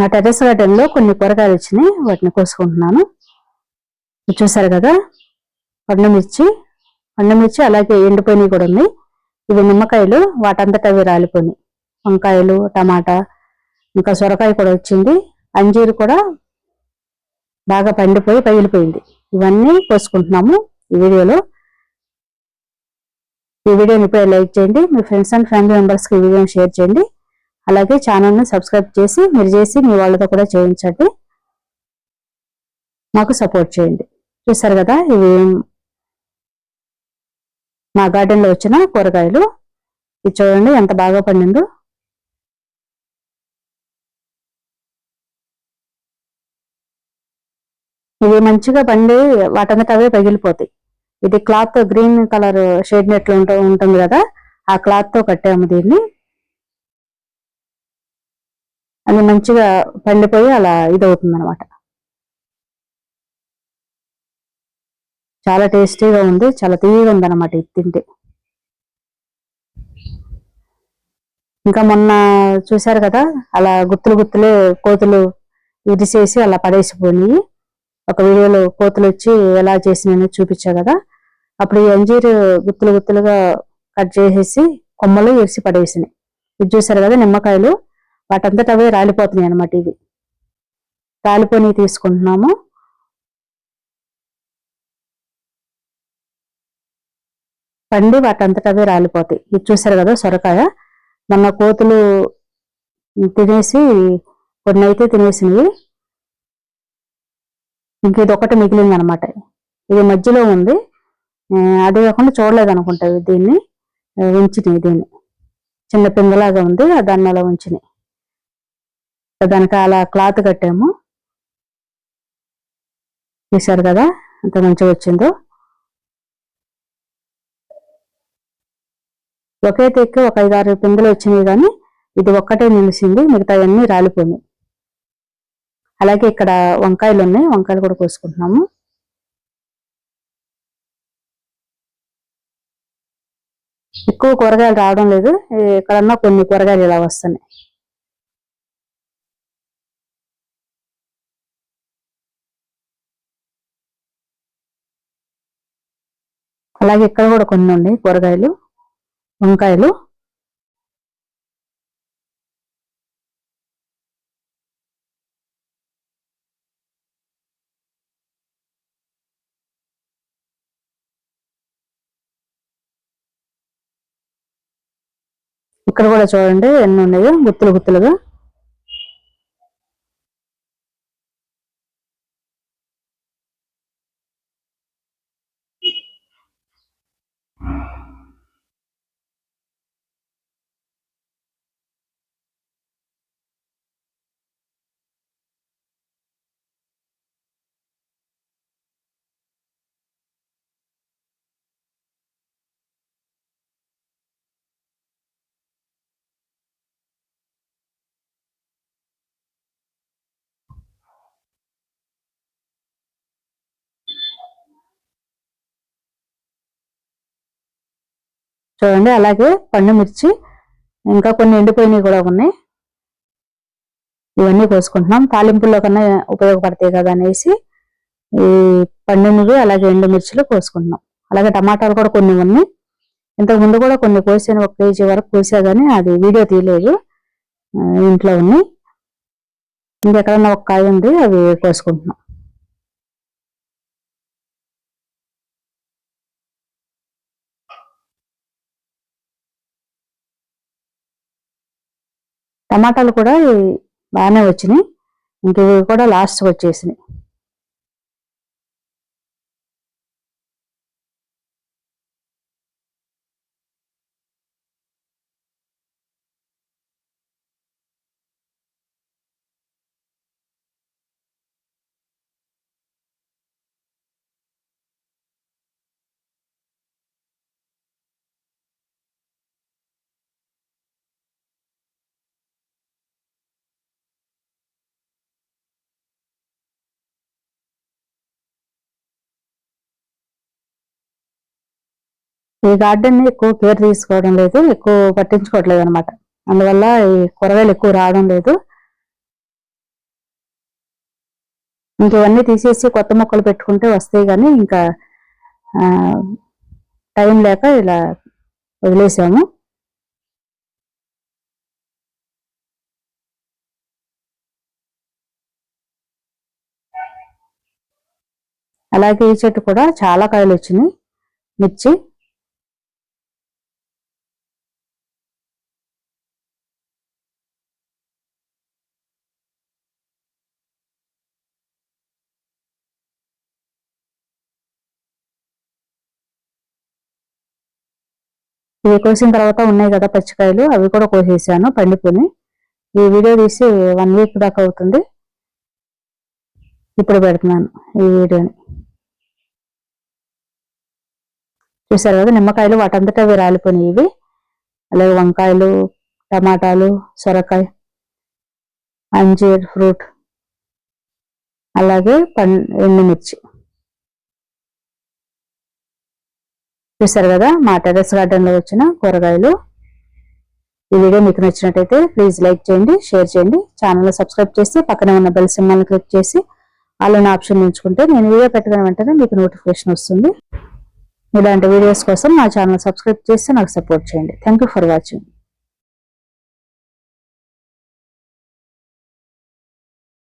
నా టెర్రస్ గార్డెన్లో కొన్ని కూరగాయలు వచ్చినాయి. వాటిని కోసుకుంటున్నాను. చూసారు కదా? పండుమిర్చి పండుమిర్చి అలాగే ఎండిపోయినవి కూడా ఉన్నాయి. ఇవి నిమ్మకాయలు వాటంతట అవి రాలిపోయినాయి. వంకాయలు టమాటా ఇంకా సొరకాయ కూడా వచ్చింది. అంజీరు కూడా బాగా పండిపోయి పగిలిపోయింది. ఇవన్నీ కోసుకుంటున్నాము ఈ వీడియోలో. ఈ వీడియోని ఇప్పుడే లైక్ చేయండి. మీ ఫ్రెండ్స్ అండ్ ఫ్యామిలీ మెంబర్స్కి ఈ వీడియోని షేర్ చేయండి. అలాగే ఛానల్ని సబ్స్క్రైబ్ చేసి మీరు చేసి మీ వాళ్ళతో కూడా చేయించండి. మాకు సపోర్ట్ చేయండి. చూసారు కదా ఇవి మా గార్డెన్లో వచ్చిన కూరగాయలు. ఇది చూడండి ఎంత బాగా పండిందో. ఇవి మంచిగా పండి వాటంతట అవే పగిలిపోతాయి. ఇది క్లాత్ గ్రీన్ కలర్ షేడ్ నెట్లు ఉంటుంది కదా ఆ క్లాత్తో కట్టాము దీన్ని. అది మంచిగా పండిపోయి అలా ఇదవుతుంది అనమాట చాలా టేస్టీగా ఉంది చాలా తీయగా ఉంది అనమాట ఇది తింటే. ఇంకా మొన్న చూశారు కదా అలా గుత్తులు గుత్తులే కోతులు ఇరిసేసి అలా పడేసిపోయి ఒక వీడియోలో కోతులు వచ్చి ఎలా చేసినాయో చూపించా కదా అప్పుడు ఈ అంజీరు గుత్తులు గుత్తులుగా కట్ చేసేసి కొమ్మలు ఇరిసి పడేసినాయి. ఇది చూసారు కదా నిమ్మకాయలు? వాటంతట అవే రాలిపోతున్నాయి అనమాట ఇవి. రాలిపోయి తీసుకుంటున్నాము. పండి వాటంతట అవే రాలిపోతాయి. ఇది చూసారు కదా సొరకాయ? మొన్న కోతులు తినేసి కొన్ని అయితే తినేసినవి. ఇంక ఇది ఒకటి మిగిలింది అనమాట ఇది మధ్యలో ఉంది. అదే అది కాకుండా చూడలేదు అనుకుంటా దీన్ని. ఉంచినాయి దీన్ని. చిన్న పిందలాగా ఉంది దాన్ని అలా ఉంచినాయి దానికి అలా క్లాత్ కట్టాము. చూసారు కదా ఎంత మంచిగా వచ్చిందో. ఒకే తెక్కి ఒక ఐదారు పిందులు వచ్చినాయి కానీ ఇది ఒక్కటే నిలిచింది మిగతా అన్ని రాలిపోయినాయి. అలాగే ఇక్కడ వంకాయలు ఉన్నాయి వంకాయలు కూడా కోసుకుంటున్నాము. ఎక్కువ కూరగాయలు రావడం లేదు ఎక్కడన్నా కొన్ని కూరగాయలు ఇలా వస్తున్నాయి. అలాగే ఇక్కడ కూడా కొన్ని ఉన్నాయి. కూరగాయలు వంకాయలు. ఇక్కడ కూడా చూడండి ఎన్ని ఉన్నాయో గుత్తులు గుత్తులుగా. చూడండి అలాగే పండు మిర్చి ఇంకా కొన్ని ఎండిపోయినవి కూడా ఉన్నాయి. ఇవన్నీ కోసుకుంటున్నాం. తాలింపుల్లో కన్నా ఉపయోగపడతాయి కదా అనేసి ఈ పండునివి అలాగే ఎండుమిర్చిలు కోసుకుంటున్నాం. అలాగే టమాటాలు కూడా కొన్ని ఉన్నాయి. ఇంతకు ముందు కూడా కొన్ని కోసాను ఒక కేజీ వరకు కోసా కానీ అది వీడియో తీయలేదు. ఇంట్లో ఉన్నాయి. ఇంకెక్కడన్నా ఒక కాయ ఉంది అవి కోసుకుంటున్నాం. టమాటాలు కూడా బాగానే వచ్చినాయి. ఇంక ఇవి కూడా లాస్ట్ వచ్చేసినాయి. ఈ గార్డెన్ని ఎక్కువ కేర్ తీసుకోవడం లేదు ఎక్కువ పట్టించుకోవట్లేదు అనమాట అందువల్ల ఈ కూరగాయలు ఎక్కువ రావడం లేదు. ఇంకవన్నీ తీసేసి కొత్త మొక్కలు పెట్టుకుంటే వస్తాయి కానీ ఇంకా టైం లేక ఇలా వదిలేసాము. అలాగే ఈ చెట్టు కూడా చాలా కాయలు వచ్చినాయి. మిర్చి ఇవి కోసిన తర్వాత ఉన్నాయి కదా పచ్చికాయలు అవి కూడా కోసేసాను పండిపోయి ఈ వీడియో తీసి వన్ వీక్ దాకా అవుతుంది. ఇప్పుడు పెడుతున్నాను ఈ వీడియోని. చూసారు కదా నిమ్మకాయలు వాటంతటా అవి రాలిపోయినాయి ఇవి. అలాగే వంకాయలు టమాటాలు సొరకాయ అంజీర్ ఫ్రూట్ అలాగే పం ఎండుమిర్చి. చూసారు కదా మా టెరెస్ గార్డెన్లో వచ్చిన కూరగాయలు. ఈ వీడియో మీకు నచ్చినట్టయితే ప్లీజ్ లైక్ చేయండి షేర్ చేయండి. ఛానల్ సబ్స్క్రైబ్ చేసి పక్కనే ఉన్న బెల్ సింబల్ క్లిక్ చేసి ఆల్ ఆప్షన్ ఎంచుకుంటే నేను వీడియో పెట్టిన వెంటనే మీకు నోటిఫికేషన్ వస్తుంది. ఇలాంటి వీడియోస్ కోసం నా ఛానల్ సబ్స్క్రైబ్ చేసి నాకు సపోర్ట్ చేయండి. Thank for watching